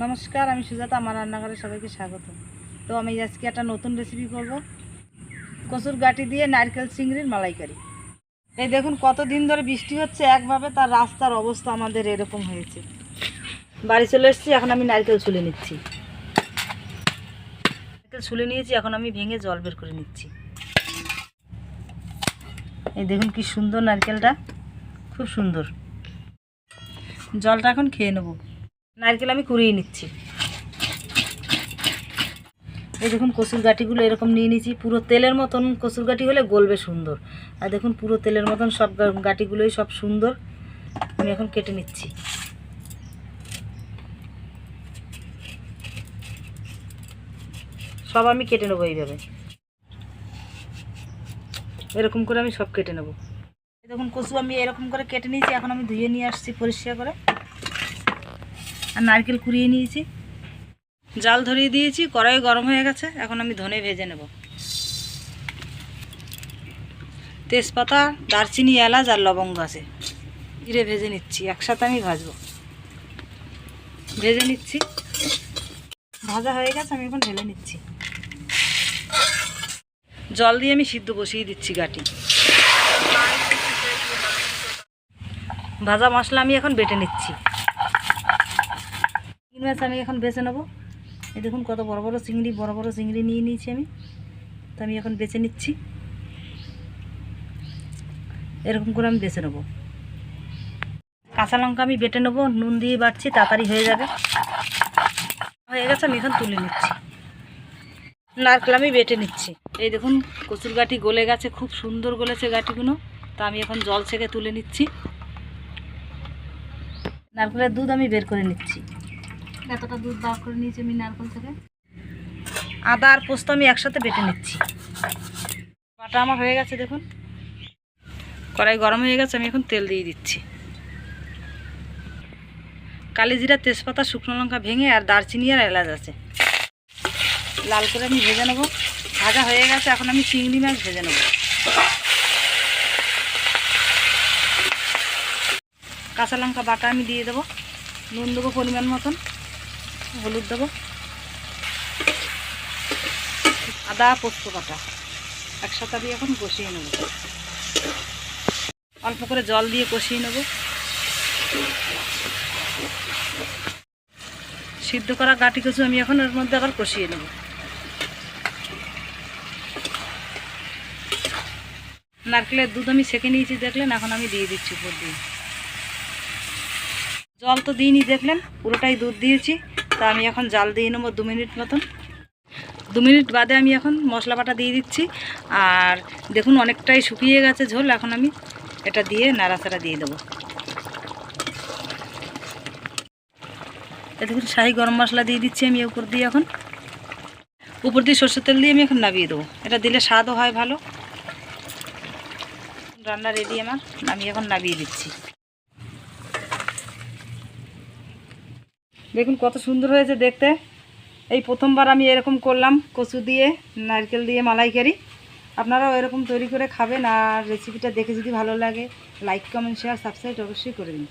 নমস্কার, আমি সুজাতা, আমার রান্নাঘরে সবাইকে স্বাগত। তো আমি আজকে একটা নতুন রেসিপি করব। কচুর গাটি দিয়ে নারকেল, চিংড়ির মালাইকারি। এই দেখুন কতদিন ধরে বৃষ্টি হচ্ছে, একভাবে তার রাস্তার অবস্থা আমাদের এরকম হয়েছে। বাড়ি চলে এসেছি, এখন আমি নারকেল ছুলে নিচ্ছি। নারকেল ছুলে নিয়েছি, এখন আমি ভেঙে জল বের করে নিচ্ছি। এই দেখুন কি সুন্দর নারকেলটা, খুব সুন্দর। জলটা এখন খেয়ে নেব। নারকেল আমি কুড়িয়ে নিচ্ছি। এই দেখুন কচুর গাঠিগুলো এরকম নিয়ে নিয়েছি। পুরো তেলের মতন কচুর গাঠি হলে গলবে সুন্দর। আর দেখুন, পুরো তেলের মতন সব গাঠিগুলোই সব সুন্দর। আমি এখন কেটে নিচ্ছি। সব আমি কেটে নেব এইভাবে। এরকম করে আমি সব কেটে নেব। দেখুন, কচু আমি এরকম করে কেটে নিয়েছি। এখন আমি ধুয়ে নিয়ে আসছি পরিষ্কার করে। আর নারকেল কুড়িয়ে নিয়েছি। জাল ধরিয়ে দিয়েছি, কড়াই গরম হয়ে গেছে, এখন আমি ধনে ভেজে নেব। তেজপাতা, দারচিনি, এলাচ আর লবঙ্গ আছে। জিরে ভেজে নিচ্ছি, একসাথে আমি ভাজবো। ভেজে নিচ্ছি। ভাজা হয়ে গেছে, আমি এখন ঢেলে নিচ্ছি। জল দিয়ে আমি সিদ্ধ বসিয়ে দিচ্ছি গাটি। ভাজা মশলা আমি এখন বেটে নিচ্ছি। মাছ আমি এখন বেছে নেব। এই দেখুন কত বড় বড় চিংড়ি, বড় বড় চিংড়ি নিয়ে নিয়েছি আমি। তো আমি এখন বেছে নিচ্ছি। এরকম করে আমি বেছে নেব। কাঁচা লঙ্কা আমি বেটে নেব, নুন দিয়ে বাড়ছি তাড়াতাড়ি হয়ে যাবে। হয়ে গেছে, আমি এখন তুলে নিচ্ছি। নারকেল আমি বেটে নিচ্ছি। এই দেখুন, কচুর গাঠি গলে গেছে, খুব সুন্দর গলেছে গাঠিগুলো। তা আমি এখন জল ছেঁকে তুলে নিচ্ছি। নারকেলের দুধ আমি বের করে নিচ্ছি। এতটা দুধ বার করে নিয়েছি আমি নারকেল থেকে। আদা আর পোস্ত আমি একসাথে বেটে নিচ্ছি। বাটা আমার হয়ে গেছে, দেখুন। কড়াই গরম হয়ে গেছে, আমি এখন তেল দিয়ে দিচ্ছি। কালি জিরা তেজপাতা, শুকনো লঙ্কা ভেঙে আর দারচিনি আর এলাচ আছে। লাল করে আমি ভেজে নেব। ভাজা হয়ে গেছে, এখন আমি চিংড়ি মাছ ভেজে নেব। কাঁচা লঙ্কা বাটা আমি দিয়ে দেবো। নুন দেবো পরিমাণ মতন। হলুদ দেবো। আদা, পোস্ত, বাটা। একসাথে আমি এখন কষিয়ে নেব। অল্প করে জল দিয়ে কষিয়ে নেব। সিদ্ধ করা গাটি কচু আমি এখন এর মধ্যে আবার কষিয়ে নেব। নারকেলের দুধ আমি সেঁকে নিয়েছি, দেখলেন? এখন আমি দিয়ে দিচ্ছি উপর দিয়ে। জল তো দিইনি, দেখলেন? পুরোটাই দুধ দিয়েছি। তা আমি এখন জাল দিয়ে নেব দু মিনিট মতন। দু মিনিট বাদে আমি এখন মশলা বাটা দিয়ে দিচ্ছি। আর দেখুন অনেকটাই শুকিয়ে গেছে ঝোল, এখন আমি এটা দিয়ে নাড়াচাড়া দিয়ে দেবো। দেখুন শাহি গরম মশলা দিয়ে দিচ্ছি আমি উপর দিয়ে এখন। উপর দিয়ে সর্ষের তেল দিয়ে আমি এখন নামিয়ে দেবো। এটা দিলে স্বাদও হয় ভালো। রান্না রেডি আমার, আমি এখন নামিয়ে দিচ্ছি। দেখুন কত সুন্দর হয়েছে দেখতে। এই প্রথমবার আমি এরকম করলাম, কচু দিয়ে, নারকেল দিয়ে, মালাইকারি। আপনারাও এরকম তৈরি করে খাবেন, আর রেসিপিটা দেখে যদি ভালো লাগে লাইক কমেন্ট শেয়ার সাবস্ক্রাইব অবশ্যই করে দিন।